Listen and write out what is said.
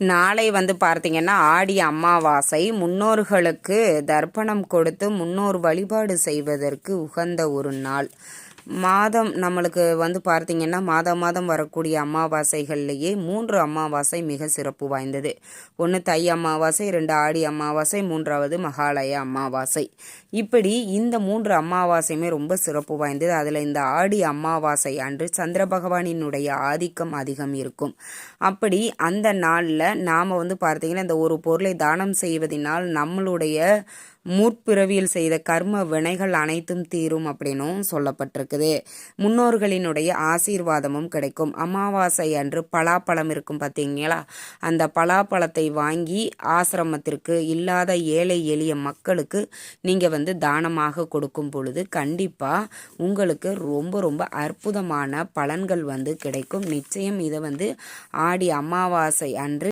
நாளை வந்து பார்த்தீங்கன்னா ஆடி அமாவாசை. முன்னோர்களுக்கு தர்ப்பணம் கொடுத்து முன்னோர் வழிபாடு செய்வதற்கு உகந்த ஒரு நாள். மாதம் நம்மளுக்கு வந்து பார்த்திங்கன்னா மாதம் மாதம் வரக்கூடிய அமாவாசைகள்லேயே மூன்று அமாவாசை மிக சிறப்பு வாய்ந்தது. ஒன்று தை அமாவாசை ரெண்டு ஆடி அமாவாசை மூன்றாவது மகாலய அமாவாசை. இப்படி இந்த மூன்று அமாவாசையுமே ரொம்ப சிறப்பு வாய்ந்தது. அதில் இந்த ஆடி அமாவாசை அன்று சந்திர பகவானினுடைய ஆதிக்கம் அதிகம் இருக்கும். அப்படி அந்த நாளில் நாம் வந்து பார்த்திங்கன்னா இந்த ஒரு பொருளை தானம் செய்வதனால் நம்மளுடைய முற்பிறவியில் செய்த கர்ம வினைகள் அனைத்தும் தீரும் அப்படின்னும் சொல்லப்பட்டிருக்குது. முன்னோர்களினுடைய ஆசீர்வாதமும் கிடைக்கும். அமாவாசை அன்று பலாப்பழம் இருக்கும் பார்த்தீங்களா? அந்த பலாப்பழத்தை வாங்கி ஆசிரமத்திற்கு இல்லாத ஏழை எளிய மக்களுக்கு நீங்கள் வந்து தானமாக கொடுக்கும் பொழுது கண்டிப்பாக உங்களுக்கு ரொம்ப ரொம்ப அற்புதமான பலன்கள் வந்து கிடைக்கும். நிச்சயம் இதை வந்து ஆடி அமாவாசை அன்று